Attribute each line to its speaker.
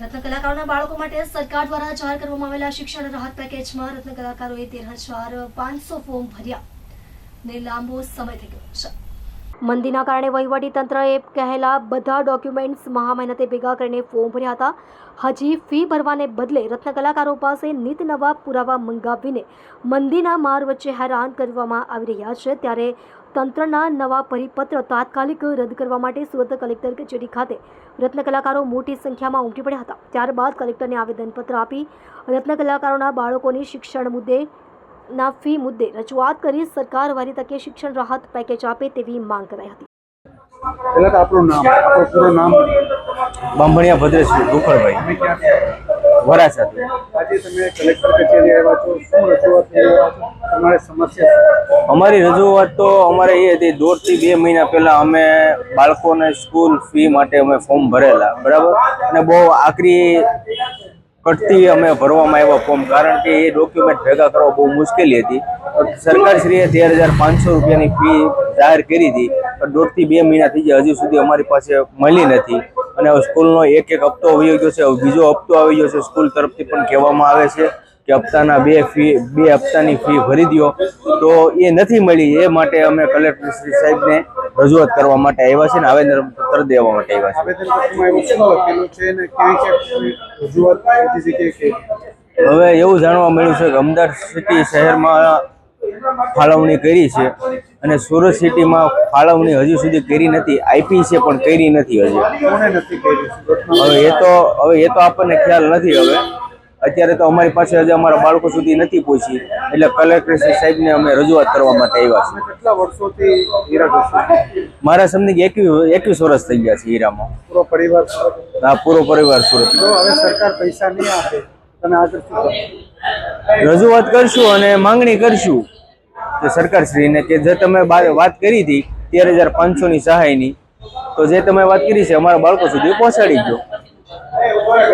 Speaker 1: રત્ન કલાકારોના બાળકો માટે સરકાર દ્વારા જાહેર કરવામાં આવેલા શિક્ષણ રાહત પેકેજમાં રત્ન કલાકારોએ તેર હજાર પાંચસો ફોર્મ ભર્યા. ને લાંબો સમય થઈ ગયો છે. મંદીના કારણે વહીવટી તંત્રએ કહેલા બધા ડોક્યુમેન્ટ્સ મહા મહેનતે ભેગા કરીને ફોર્મ ભર્યા હતા. હજી ફી ભરવાને બદલે રત્ન કલાકારો પાસે નિત નવા પુરાવા મંગાવીને મંદીના માર વચ્ચે હેરાન કરવામાં આવી રહ્યા છે. ત્યારે તંત્રના નવા પરિપત્ર તાત્કાલિક રદ કરવા માટે સુરત કલેક્ટર કચેરી ખાતે રત્નકલાકારો મોટી સંખ્યામાં ઉમટી પડ્યા હતા. ત્યારબાદ કલેક્ટરને આવેદનપત્ર આપી રત્ન કલાકારોના બાળકોની શિક્ષણ મુદ્દે ના ફી મુદ્દે રજૂઆત કરી સરકાર વારી તકે શિક્ષણ રાહત પેકેજ આપે તેવી માંગ કરાઈ હતી.
Speaker 2: તો આપણું નામ? આપણું નામ?
Speaker 3: બાંભણિયા ભદ્રેશ ગોખળભાઈ
Speaker 2: તમે ક્યાં છે?
Speaker 3: વરાછાથી
Speaker 2: આજે તમે કલેક્ટર કચેરી આવ્યા છો. શું રજૂઆત લઈ આવ્યા છો? તમારી સમસ્યા
Speaker 3: અમારી રજૂઆત તો અમારે એ હતી દોઢથી બે મહિના પહેલા અમે બાળકોને સ્કૂલ ફી માટે અમે ફોર્મ ભરેલા બરાબર? અને બહુ આકરી કટથી અમે ભરવામાં આવ્યા ફોર્મ કારણ કે એ ડોક્યુમેન્ટ ભેગા કરવા બહુ મુશ્કેલી હતી. સરકારશ્રીએ તેર હજાર પાંચસો રૂપિયાની ફી જાહેર કરી હતી. દોઢથી બે મહિના થઈ ગયા, હજી સુધી અમારી પાસે મળી નથી. અને સ્કૂલનો એક એક હપ્તો આવી ગયો છે બીજો હપ્તો આવી ગયો છે, સ્કૂલ તરફથી પણ કહેવામાં આવે છે. કે હપ્તાના બે ફી બે હપ્તાની ફી ભરી દો તો એ નથી મળી. એ માટે અમે કલેક્ટર શ્રી સાહેબને રજૂઆત કરવા માટે આવ્યા છે ને આવેદન પત્ર દેવા માટે આવ્યા છે. હવે એવું જાણવા મળ્યું છે કે અમદાવાદ સિટી શહેરમાં ફાળવણી કરી છે અને સુરત સિટીમાં ફાળવણી હજુ સુધી કરી નથી. આઈપી છે પણ કરી નથી હજી. હવે એ તો હવે એ તો આપણને ખ્યાલ નથી હવે. અત્યારે તો અમારી પાસે હજી અમારા બાળકો સુધી નથી પહોંચી. એટલે કલેક્ટર સાહેબને અમે રજૂઆત કરવા માટે આવ્યા
Speaker 2: તમે કેટલા વર્ષોથી હીરા
Speaker 3: મારા સમજી એકવીસ એકવીસ વર્ષ થઈ ગયા છે હીરામાં.
Speaker 2: પૂરો પરિવાર
Speaker 3: હા પૂરો પરિવાર સુરત.
Speaker 2: હવે સરકાર પૈસા નહીં આપે. તમે આગળ
Speaker 3: રજૂઆત કરશું અને માંગણી કરશું કે સરકારશ્રીને કે જે તમે વાત કરી હતી તેર હજાર પાંચસોની સહાયની તો જે તમે વાત કરી છે અમારા બાળકો સુધી પહોંચાડી દો